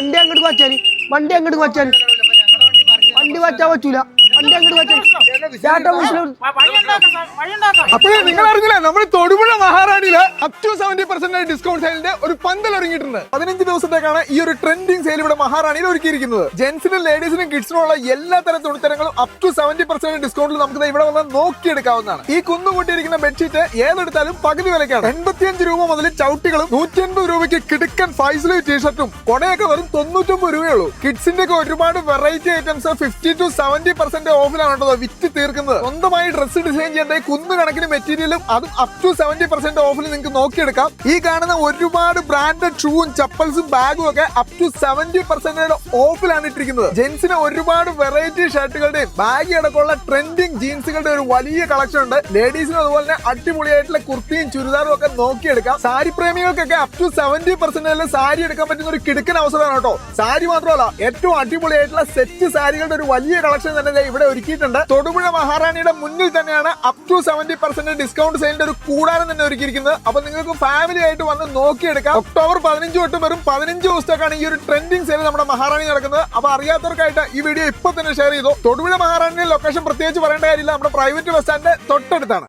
വണ്ടി അങ്ങോട്ട് വച്ചാൽ വണ്ടി അങ്ങോട്ട് വച്ചാൽ. വണ്ടി വച്ചാ പറ്റൂല. വണ്ടി അങ്ങോട്ട് വച്ചാൽ ചേട്ടാ മുസ്ലിം അപ്പോഴേ നിങ്ങൾ അറിഞ്ഞില്ലേ നമ്മൾ Thodupuzha മഹാറാണിയിൽ up to seventy percent discount സെയിലിന്റെ ഒരു പന്തൽ ഒരുങ്ങിയിട്ടുണ്ട്. പതിനഞ്ച് ദിവസത്തേക്കാണ് ഈ ഒരു ട്രെൻഡിങ് സെയിൽ ഇവിടെ മഹാറാണിയിൽ ഒരുക്കിയിരിക്കുന്നത്. ജെന്റ്സിനും ലേഡീസിനും കിഡ്സിനും ഉള്ള എല്ലാ തരം തുണിത്തരങ്ങളും അപ് ടു സെവന്റി പെർസെന്റ് ഡിസ്കൗണ്ടിൽ നമുക്ക് ഇവിടെ വന്ന് നോക്കിയെടുക്കാവുന്നതാണ്. ഈ കുന്നുകൂട്ടിയിരിക്കുന്ന ബെഡ്ഷീറ്റ് ഏതെടുത്താലും പകുതി വിലക്കാണ്. എൺപത്തിയഞ്ച് രൂപ മുതൽ ചവിട്ടികളും നൂറ്റി അൻപത് രൂപയ്ക്ക് കിടുക്കൻ ഫൈസലി ടീഷർട്ടും കൊടയൊക്കെ വെറും തൊണ്ണൂറ്റൊമ്പത് രൂപയുള്ളൂ. കിഡ്സിന്റെ ഒക്കെ ഒരുപാട് variety items fifty to seventy percent ഓഫിലാണ് വിറ്റ് തീർക്കുന്നത്. സ്വന്തമായി ഡ്രസ് ഡിസൈൻ ചെയ്യേണ്ട കുന്നു മെറ്റീരിയലും അതും അപ് ടു സെവന്റി പെർസെന്റ് ഓഫിൽ നിങ്ങൾക്ക് നോക്കിയെടുക്കാം. ഈ കാണുന്ന ഒരുപാട് ബ്രാൻഡഡ് ഷൂവും ചപ്പൽസും ബാഗും ഒക്കെ അപ് ടു സെവന്റി പെർസെന്റ് ഓഫിലാണ് ഇട്ടിരിക്കുന്നത്. ജെൻസിന് ഒരുപാട് വെറൈറ്റി ഷർട്ടുകളുടെയും ബാഗി അടക്കമുള്ള ട്രെൻഡിങ് ജീൻസുകളുടെ ഒരു വലിയ കളക്ഷൻ ഉണ്ട്. ലേഡീസിന് അതുപോലെ തന്നെ അടിപൊളിയായിട്ടുള്ള കുർത്തിയും ചുരിദാറും ഒക്കെ നോക്കിയെടുക്കാം. Sari പ്രേമികൾക്കൊക്കെ up to seventy percent sari എടുക്കാൻ പറ്റുന്ന ഒരു കിടുക്കൻ അവസരമാണ് കേട്ടോ. സാരി മാത്രമല്ല ഏറ്റവും അടിപൊളിയായിട്ടുള്ള സെറ്റ് സാരികളുടെ ഒരു വലിയ കളക്ഷൻ തന്നെ ഇവിടെ ഒരുക്കിയിട്ടുണ്ട്. തൊടുപുഴ മഹാറാണിയുടെ മുന്നിൽ തന്നെയാണ് up to seventy percent discount സെയിലിന്റെ ഒരു കൂടാരം തന്നെ ഒരുക്കിയിരിക്കുന്നത്. അപ്പൊ നിങ്ങൾക്ക് ഫാമിലി ആയിട്ട് വന്ന് നോക്കിയെടുക്കാം. ഒക്ടോബർ പതിനഞ്ച് തൊട്ട് വെറും പതിനഞ്ച് ദിവസത്തേക്കാണ് ഈ ഒരു ട്രെൻഡിങ് സെയിൽ നമ്മുടെ മഹാറാണി നടക്കുന്നത്. അപ്പൊ അറിയാത്തവർക്കായിട്ട് ഈ വീഡിയോ ഇപ്പൊ തന്നെ ഷെയർ ചെയ്തു. തൊടുപുഴ മഹാറാണിയുടെ ലൊക്കേഷൻ പ്രത്യേകിച്ച് പറയേണ്ട കാര്യമില്ല. നമ്മുടെ പ്രൈവറ്റ് ബസ് സ്റ്റാൻഡിന്റെ തൊട്ടടുത്താണ്.